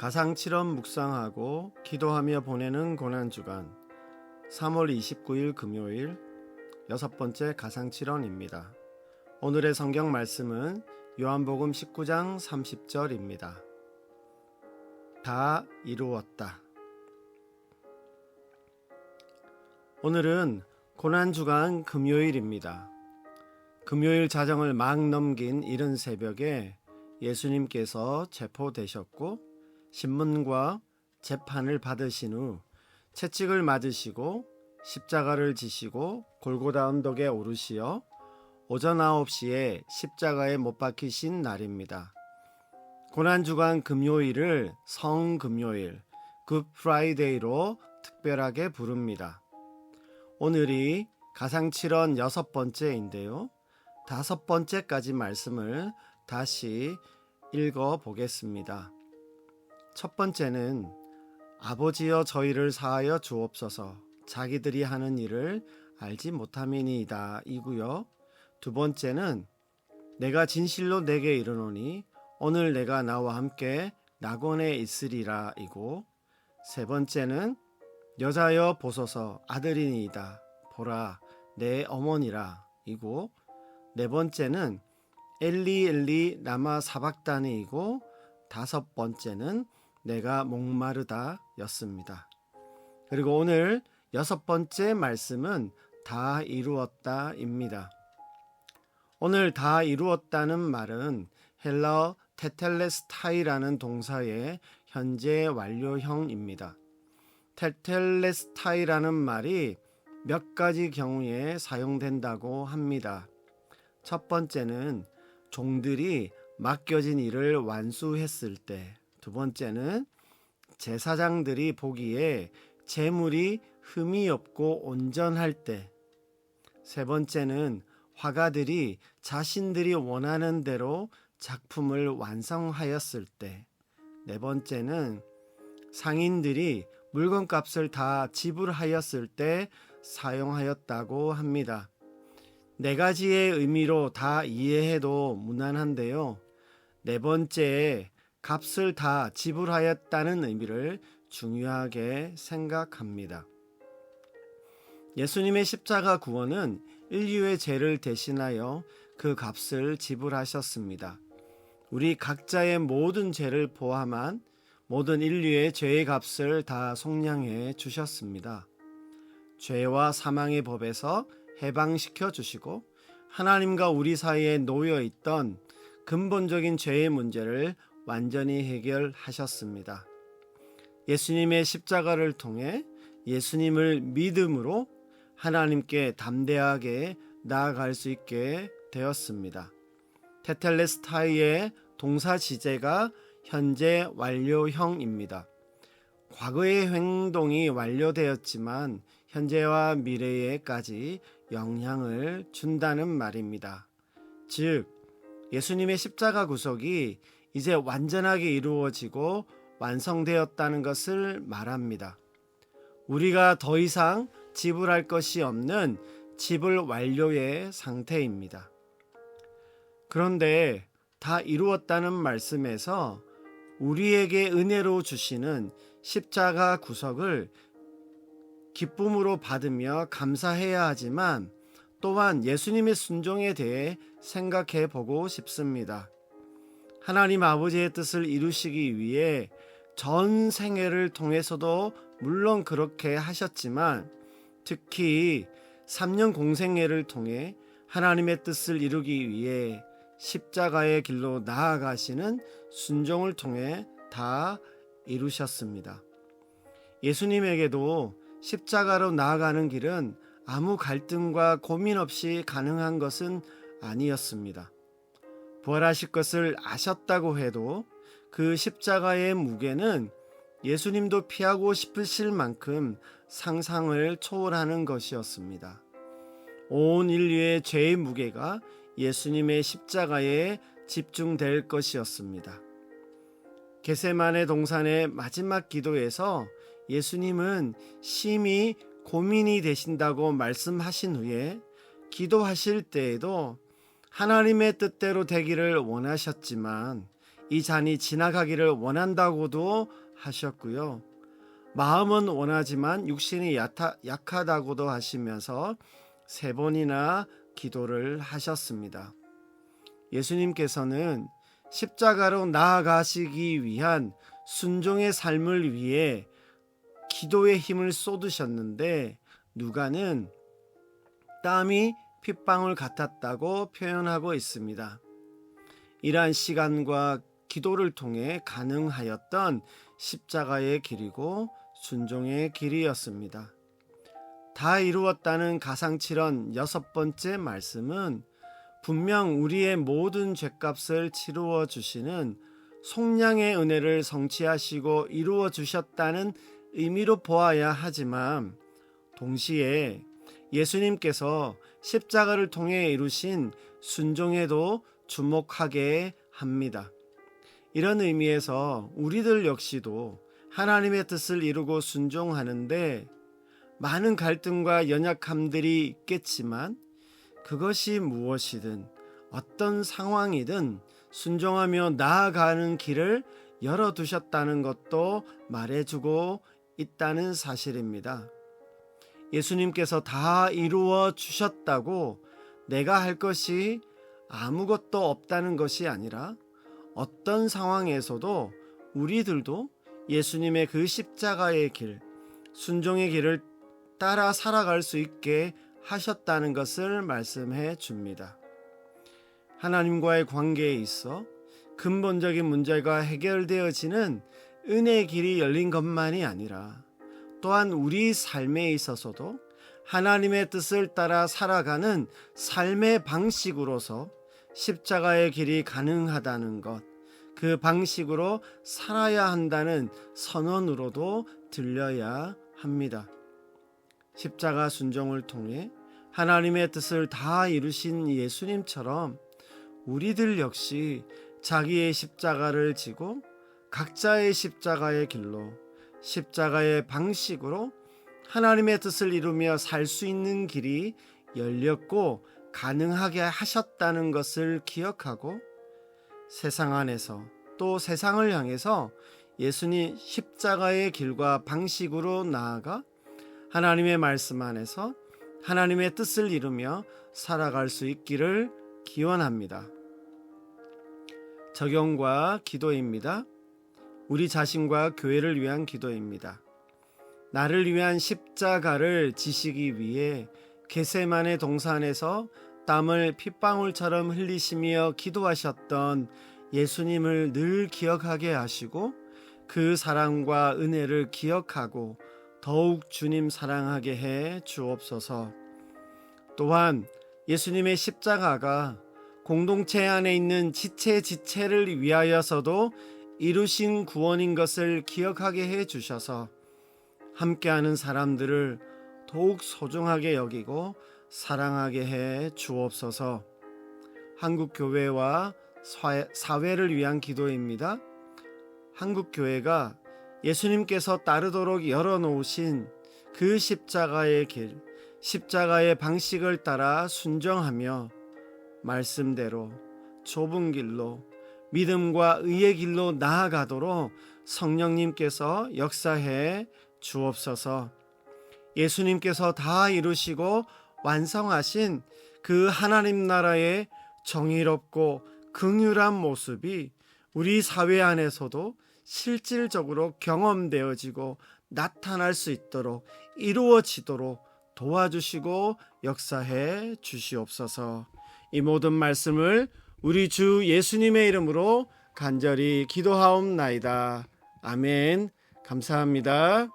가상칠험 묵상하고 기도하며 보내는 고난주간 3월 29일 금요일 여섯 번째 가상칠언입니다. 오늘의 성경 말씀은 요한복음 19장 30절입니다. 다 이루었다. 오늘은 고난주간 금요일입니다. 금요일 자정을 막 넘긴 이른 새벽에 예수님께서 체포되셨고 신문과 재판을 받으신 후 채찍을 맞으시고 십자가를 지시고 골고다 언덕에 오르시어 오전 9시에 십자가에 못 박히신 날입니다. 고난주간 금요일을 성금요일, 굿 프라이데이로 특별하게 부릅니다. 오늘이 가상칠언 여섯 번째인데요. 다섯 번째까지 말씀을 다시 읽어 보겠습니다. 첫 번째는 아버지여 저희를 사하여 주옵소서. 자기들이 하는 일을 알지 못함이니이다 이고요. 두 번째는 내가 진실로 내게 이르노니 오늘 내가 나와 함께 낙원에 있으리라 이고. 세 번째는 여자여 보소서 아들이니이다. 보라 내 어머니라 이고. 네 번째는 엘리 엘리 라마 사박다니이고. 다섯 번째는 내가 목마르다 였습니다. 그리고 오늘 여섯 번째 말씀은 다 이루었다 입니다. 오늘 다 이루었다는 말은 헬라어 테텔레스타이라는 동사의 현재 완료형입니다. 테텔레스타이라는 말이 몇 가지 경우에 사용된다고 합니다. 첫 번째는 종들이 맡겨진 일을 완수했을 때, 두 번째는 제사장들이 보기에 재물이 흠이 없고 온전할 때, 세 번째는 화가들이 자신들이 원하는 대로 작품을 완성하였을 때, 네 번째는 상인들이 물건값을 다 지불하였을 때 사용하였다고 합니다. 네 가지의 의미로 다 이해해도 무난한데요. 네 번째에 값을 다 지불하였다는 의미를 중요하게 생각합니다. 예수님의 십자가 구원은 인류의 죄를 대신하여 그 값을 지불하셨습니다. 우리 각자의 모든 죄를 포함한 모든 인류의 죄의 값을 다 속량해 주셨습니다. 죄와 사망의 법에서 해방시켜 주시고 하나님과 우리 사이에 놓여 있던 근본적인 죄의 문제를 완전히 해결하셨습니다. 예수님의 십자가를 통해 예수님을 믿음으로 하나님께 담대하게 나아갈 수 있게 되었습니다. 테텔레스타이의 동사 지제가 현재 완료형입니다. 과거의 행동이 완료되었지만 현재와 미래에까지 영향을 준다는 말입니다. 즉, 예수님의 십자가 구속이 이제 완전하게 이루어지고 완성되었다는 것을 말합니다. 우리가 더 이상 지불할 것이 없는 지불 완료의 상태입니다. 그런데 다 이루었다는 말씀에서 우리에게 은혜로 주시는 십자가 구속을 기쁨으로 받으며 감사해야 하지만 또한 예수님의 순종에 대해 생각해 보고 싶습니다. 하나님 아버지의 뜻을 이루시기 위해 전 생애를 통해서도 물론 그렇게 하셨지만 특히 3년 공생애를 통해 하나님의 뜻을 이루기 위해 십자가의 길로 나아가시는 순종을 통해 다 이루셨습니다. 예수님에게도 십자가로 나아가는 길은 아무 갈등과 고민 없이 가능한 것은 아니었습니다. 부활하실 것을 아셨다고 해도 그 십자가의 무게는 예수님도 피하고 싶으실 만큼 상상을 초월하는 것이었습니다. 온 인류의 죄의 무게가 예수님의 십자가에 집중될 것이었습니다. 게세만의 동산의 마지막 기도에서 예수님은 심히 고민이 되신다고 말씀하신 후에 기도하실 때에도 하나님의 뜻대로 되기를 원하셨지만 이 잔이 지나가기를 원한다고도 하셨고요. 마음은 원하지만 육신이 약하, 약하다고도 하시면서 세 번이나 기도를 하셨습니다. 예수님께서는 십자가로 나아가시기 위한 순종의 삶을 위해 기도의 힘을 쏟으셨는데 누가는 땀이 핏방울 같았다고 표현하고 있습니다. 이러한 시간과 기도를 통해 가능하였던 십자가의 길이고 순종의 길이었습니다. 다 이루었다는 가상칠언 여섯 번째 말씀은 분명 우리의 모든 죄값을 치루어 주시는 속량의 은혜를 성취하시고 이루어 주셨다는 의미로 보아야 하지만 동시에 예수님께서 십자가를 통해 이루신 순종에도 주목하게 합니다. 이런 의미에서 우리들 역시도 하나님의 뜻을 이루고 순종하는데 많은 갈등과 연약함들이 있겠지만 그것이 무엇이든 어떤 상황이든 순종하며 나아가는 길을 열어두셨다는 것도 말해주고 있다는 사실입니다. 예수님께서 다 이루어 주셨다고 내가 할 것이 아무것도 없다는 것이 아니라 어떤 상황에서도 우리들도 예수님의 그 십자가의 길, 순종의 길을 따라 살아갈 수 있게 하셨다는 것을 말씀해 줍니다. 하나님과의 관계에 있어 근본적인 문제가 해결되어지는 은혜의 길이 열린 것만이 아니라 또한 우리 삶에 있어서도 하나님의 뜻을 따라 살아가는 삶의 방식으로서 십자가의 길이 가능하다는 것, 그 방식으로 살아야 한다는 선언으로도 들려야 합니다. 십자가 순종을 통해 하나님의 뜻을 다 이루신 예수님처럼 우리들 역시 자기의 십자가를 지고 각자의 십자가의 길로 십자가의 방식으로 하나님의 뜻을 이루며 살 수 있는 길이 열렸고 가능하게 하셨다는 것을 기억하고 세상 안에서 또 세상을 향해서 예수님 십자가의 길과 방식으로 나아가 하나님의 말씀 안에서 하나님의 뜻을 이루며 살아갈 수 있기를 기원합니다. 적용과 기도입니다. 우리 자신과 교회를 위한 기도입니다. 나를 위한 십자가를 지시기 위해 게세만의 동산에서 땀을 핏방울처럼 흘리시며 기도하셨던 예수님을 늘 기억하게 하시고 그 사랑과 은혜를 기억하고 더욱 주님 사랑하게 해 주옵소서. 또한 예수님의 십자가가 공동체 안에 있는 지체 지체를 위하여서도 이루신 구원인 것을 기억하게 해 주셔서 함께하는 사람들을 더욱 소중하게 여기고 사랑하게 해 주옵소서. 한국 교회와 사회를 위한 기도입니다. 한국 교회가 예수님께서 따르도록 열어 놓으신 그 십자가의 길, 십자가의 방식을 따라 순정하며 말씀대로 좁은 길로 믿음과 의의 길로 나아가도록 성령님께서 역사해 주옵소서. 예수님께서 다 이루시고 완성하신 그 하나님 나라의 정의롭고 긍휼한 모습이 우리 사회 안에서도 실질적으로 경험되어지고 나타날 수 있도록 이루어지도록 도와주시고 역사해 주시옵소서. 이 모든 말씀을 우리 주 예수님의 이름으로 간절히 기도하옵나이다. 아멘. 감사합니다.